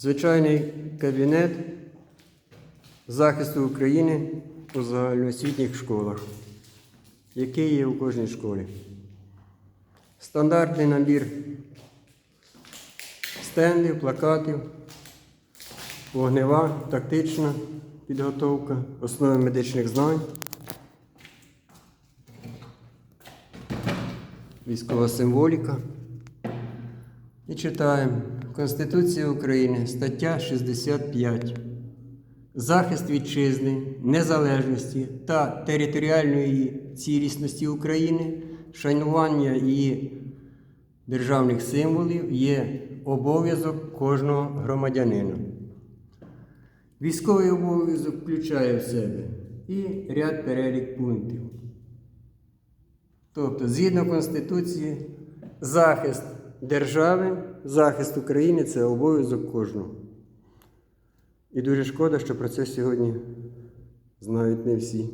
Звичайний кабінет захисту України у загальноосвітніх школах, який є у кожній школі. Стандартний набір стендів, плакатів, вогнева, тактична підготовка, основи медичних знань, військова символіка. І читаємо Конституція України, стаття 65. Захист вітчизни, незалежності та територіальної цілісності України, шанування її державних символів є обов'язок кожного громадянина. Військовий обов'язок включає в себе і ряд перелік пунктів. Тобто, згідно Конституції, захист держави, захист України це обов'язок кожного. І дуже шкода, що про це сьогодні знають не всі.